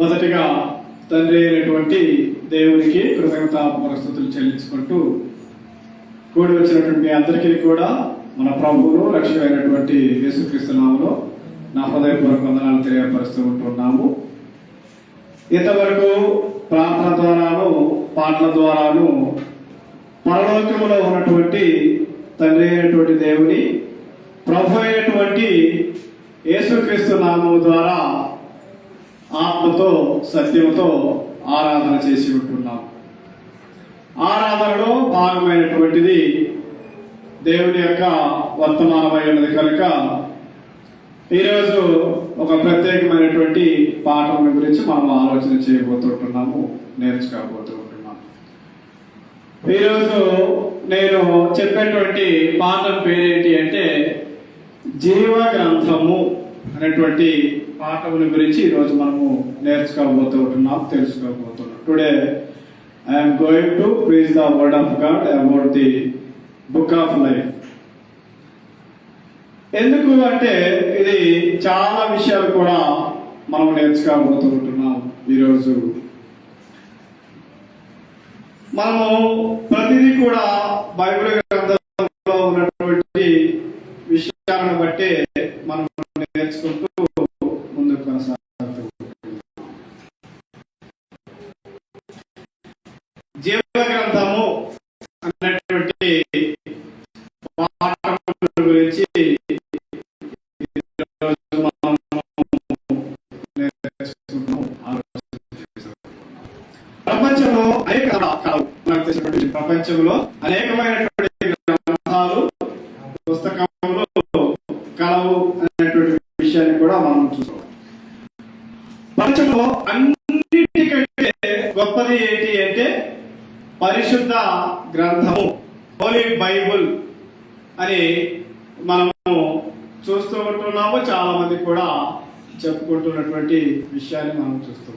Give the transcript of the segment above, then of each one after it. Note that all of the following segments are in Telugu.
మొదటిగా తండ్రి అయినటువంటి దేవునికి కృతజ్ఞతా పరిస్థితులు చెల్లించుకుంటూ కూడి వచ్చినటువంటి అందరికీ కూడా మన ప్రభువును రక్షకుడైనటువంటి యేసుక్రీస్తు నామములో నా హృదయపూర్వక వందనాలు తెలియపరుస్తూ ఉంటున్నాము. ఇంతవరకు ప్రార్థన ద్వారాను పాటల ద్వారాను పరలోకములో ఉన్నటువంటి తండ్రి అయినటువంటి దేవుని ప్రభు అయినటువంటి యేసుక్రీస్తు నామం ద్వారా ఆత్మతో సత్యముతో ఆరాధన చేసి ఉంటున్నాం. ఆరాధనలో భాగమైనటువంటిది దేవుని యొక్క వర్తమానమై ఉన్నది కనుక ఈరోజు ఒక ప్రత్యేకమైనటువంటి పాఠం గురించి మనం ఆలోచన చేయబోతుంటున్నాము నేర్చుకోబోతుంటున్నాము ఈరోజు నేను చెప్పేటువంటి పాఠం పేరేంటి అంటే జీవ గ్రంథము అనేటువంటి పాఠముల గురించి ఈరోజు మనము నేర్చుకోబోతున్నాం తెలుసుకోబోతున్నాం. Today I'm going to preach the word of God about the book of life ఎందుకు అంటే ఇది చాలా విషయాలు కూడా మనం నేర్చుకోబోతూ ఉంటున్నాం ఈరోజు. మనము ప్రతిదీ కూడా బైబిల్ హోలీ బైబుల్ అని మనము చూస్తూ ఉంటున్నాము. చాలా మంది కూడా చెప్పుకుంటున్నటువంటి విషయాన్ని మనం చూస్తూ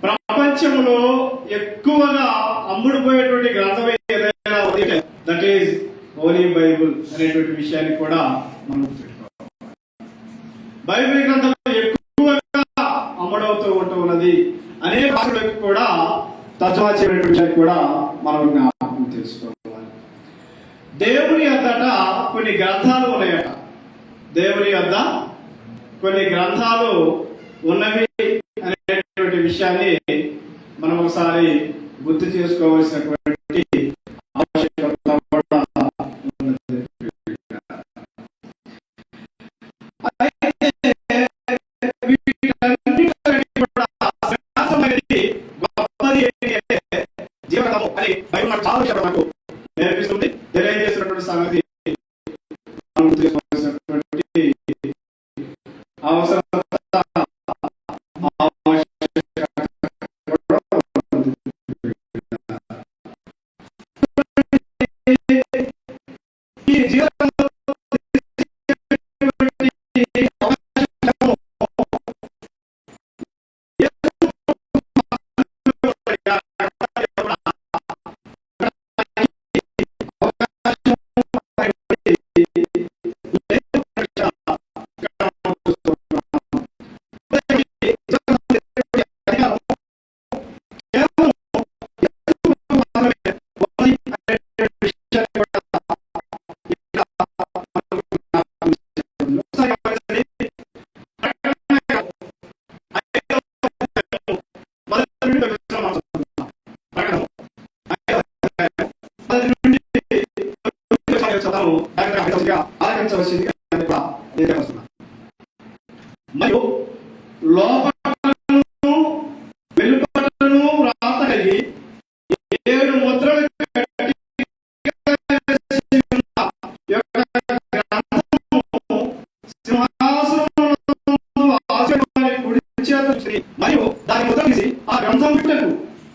ప్రపంచంలో ఎక్కువగా అమ్ముడుపోయేటువంటి గ్రంథం ఏదైనా దట్ ఈస్ హోలీ బైబుల్ అనేటువంటి విషయాన్ని కూడా మనం బైబిల్ గ్రంథం ఎక్కువగా అమ్ముడవుతూ ఉంటూ ఉన్నది. అనేక భాషలకు కూడా తర్జుమా చేయబడిన కూడా మనం తెలుసుకోవాలి దేవుని అద్దట కొన్ని గ్రంథాలు ఉన్నాయట. దేవుని వద్ద కొన్ని గ్రంథాలు ఉన్నవి అనేటువంటి విషయాన్ని మనం ఒకసారి గుర్తు చేసుకోవాల్సినటువంటి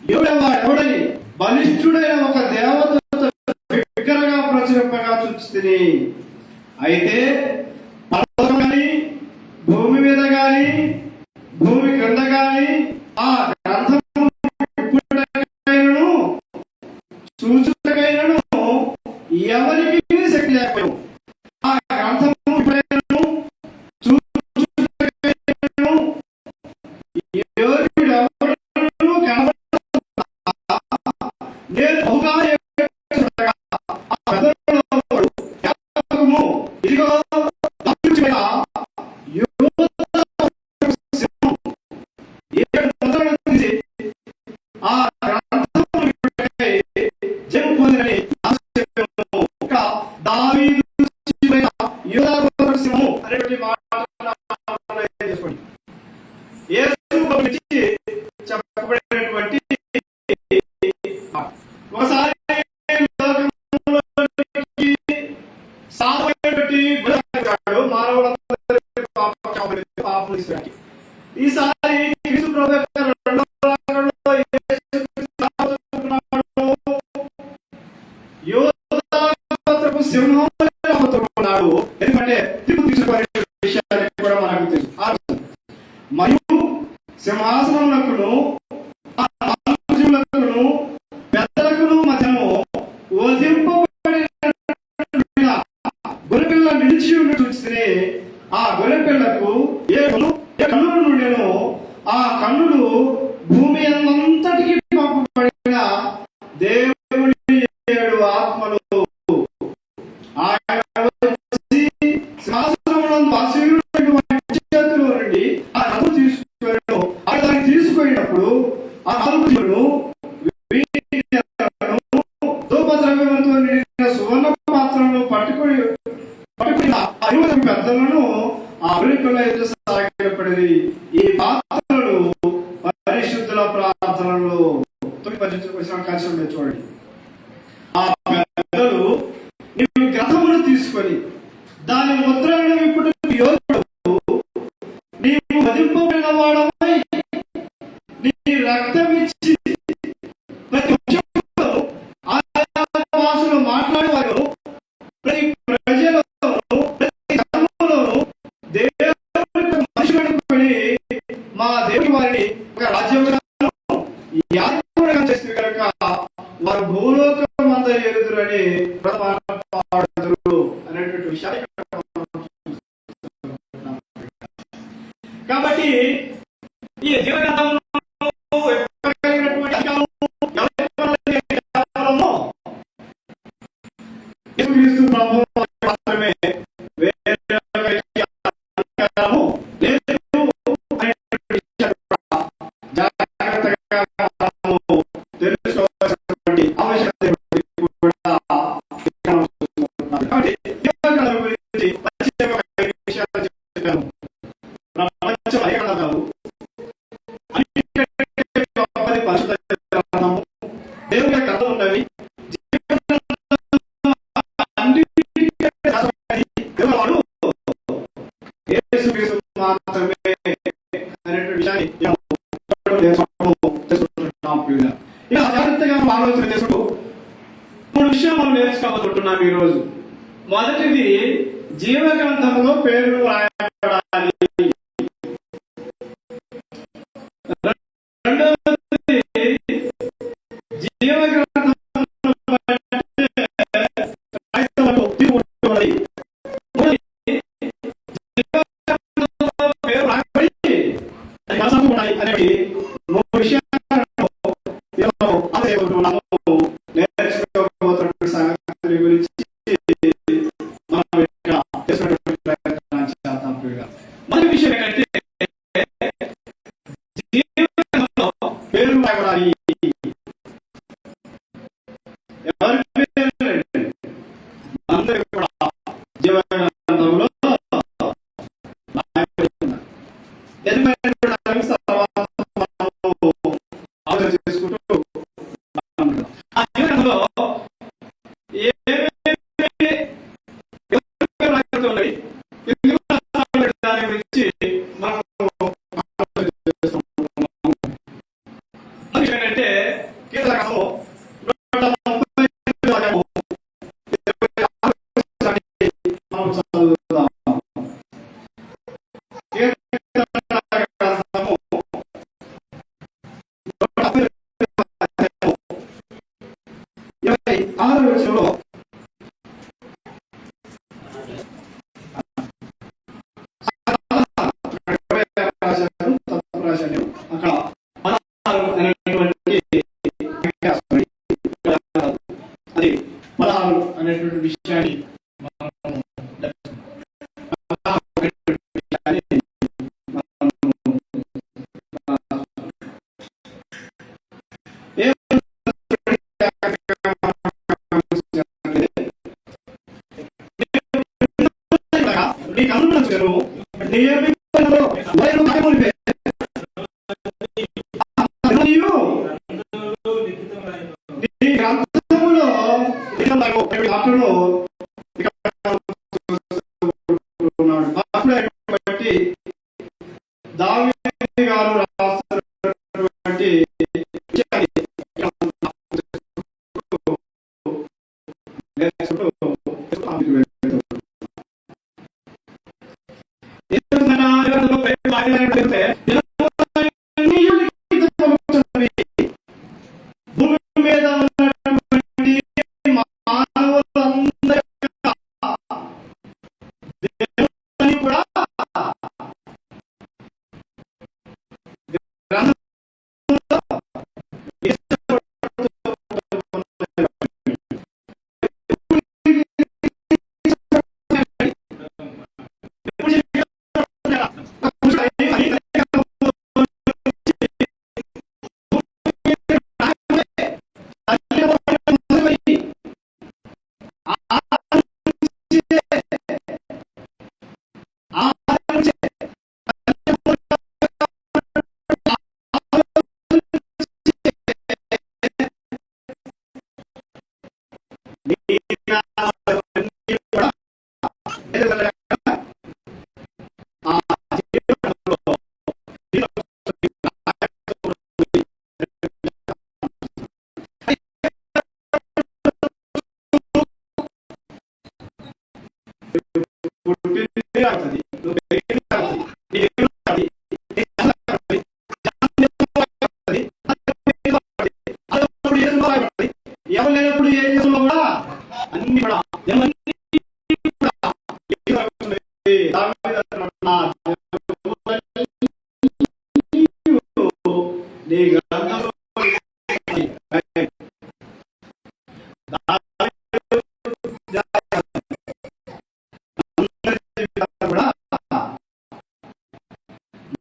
విప్పుటకు ఎవడెవడని బలిష్ఠుడైన ఒక దేవతతో బిగ్గరగా ప్రచురింపగా చూస్తుంది అయితే చూస్తే ఆ గొలెపిల్లకు ఏ ఏ కన్నుల ఆ కన్నులు భూమి అంతటికి పంపబడిన ఏడు ఆత్మలు.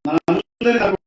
I'm not Nalandu,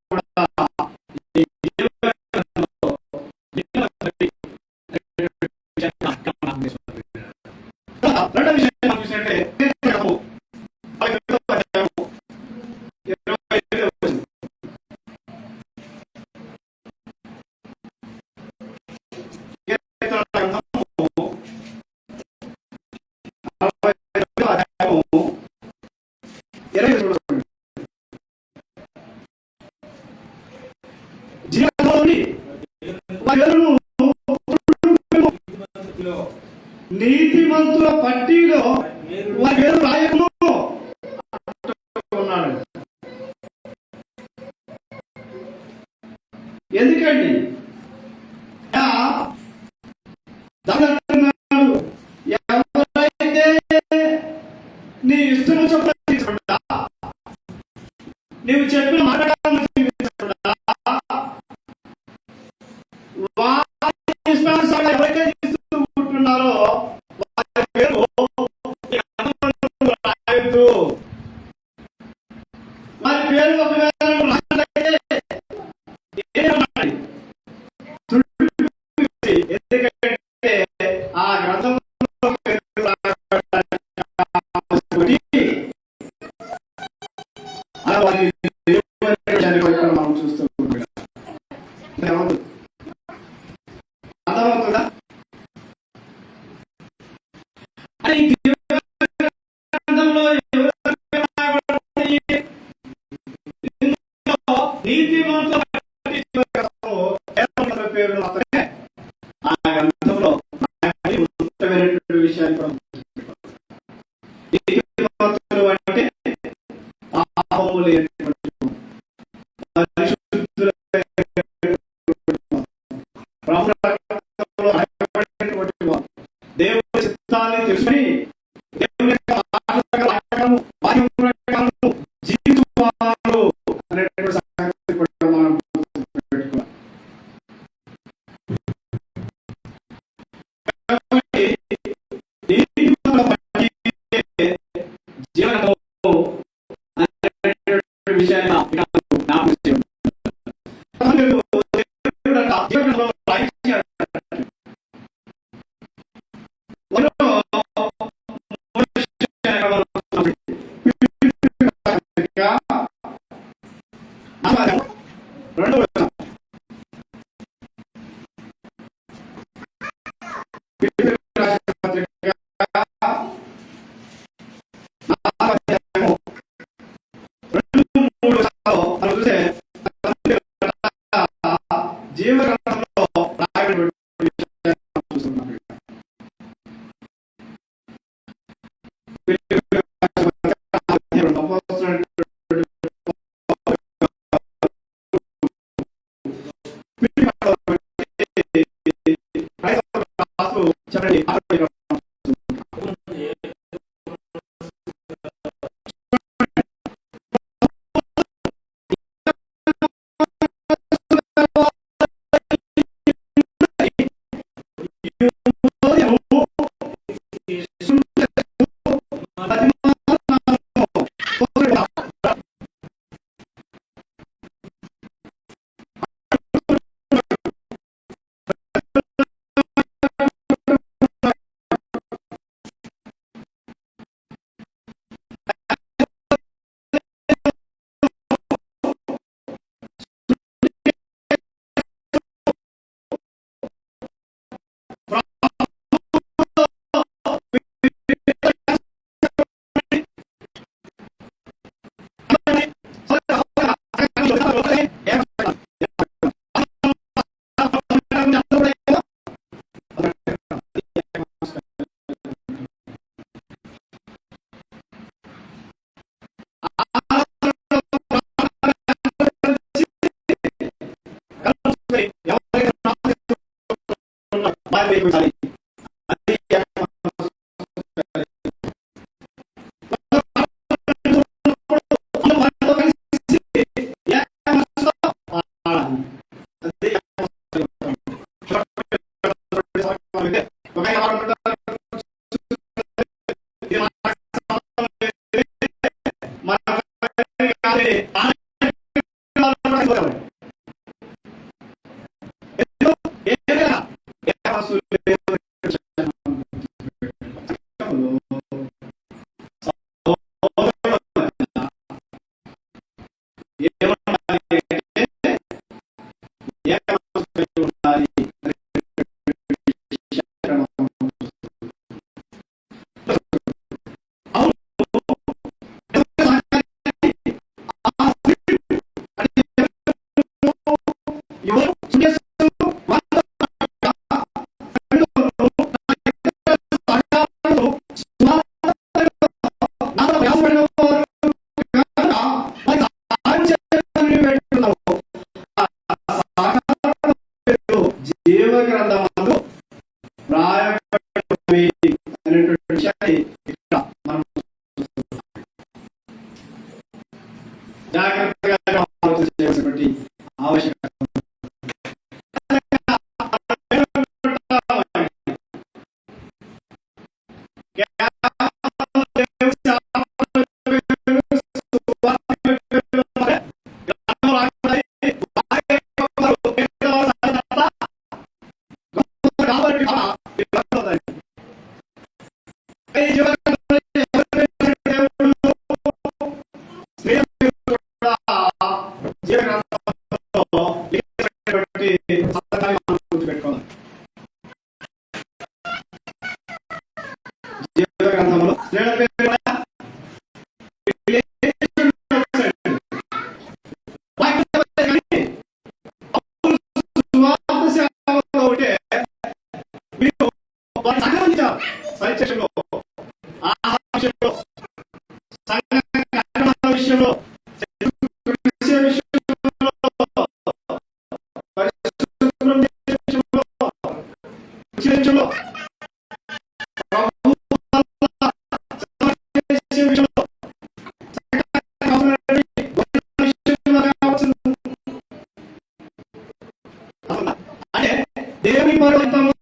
ఎందుకండి? ఎవరైతే నీ ఇష్టం చెప్పిన నీవు చెప్పిన మాట Thank you. ವಿಷಯ దేవుని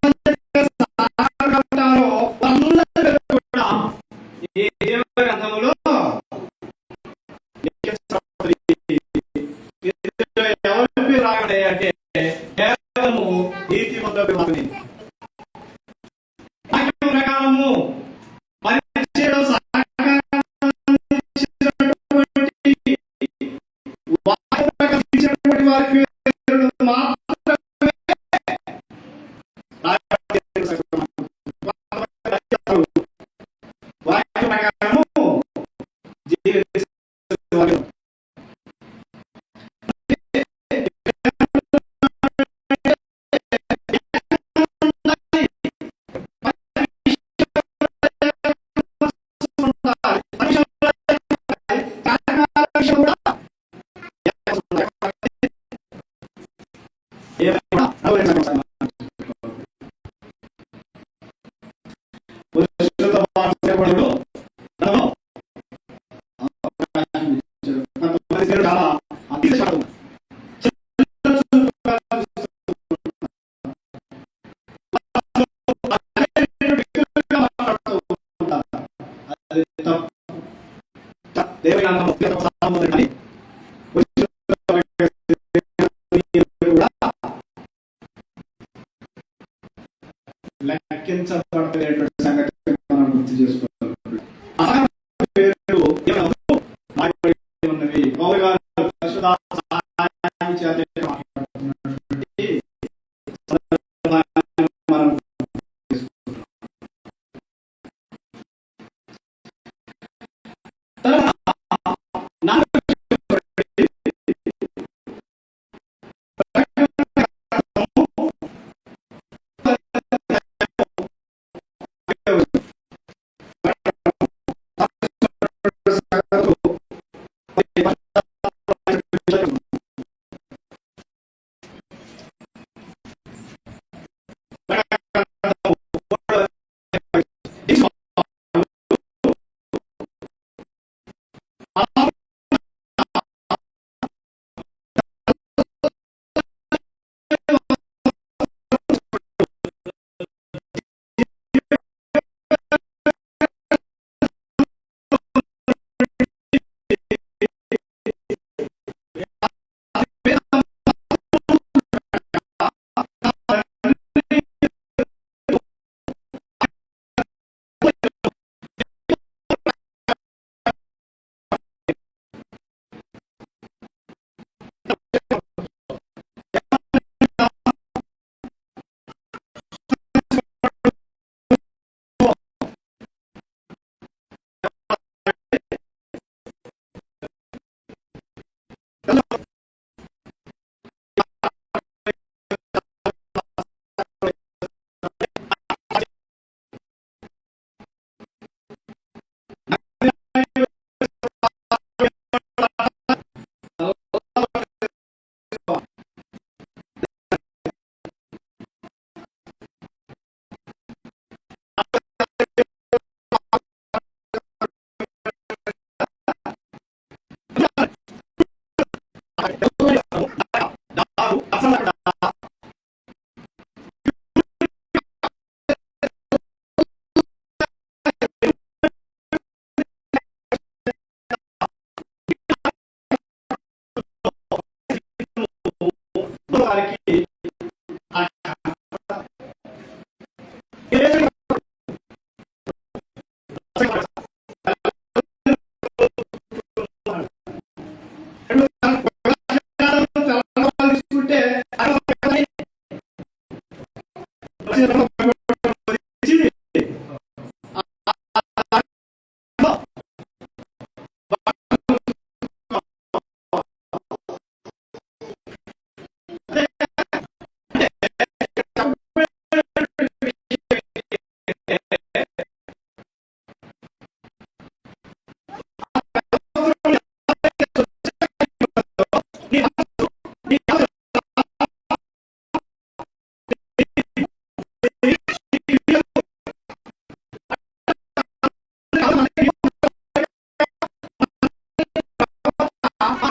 గారు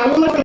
I want to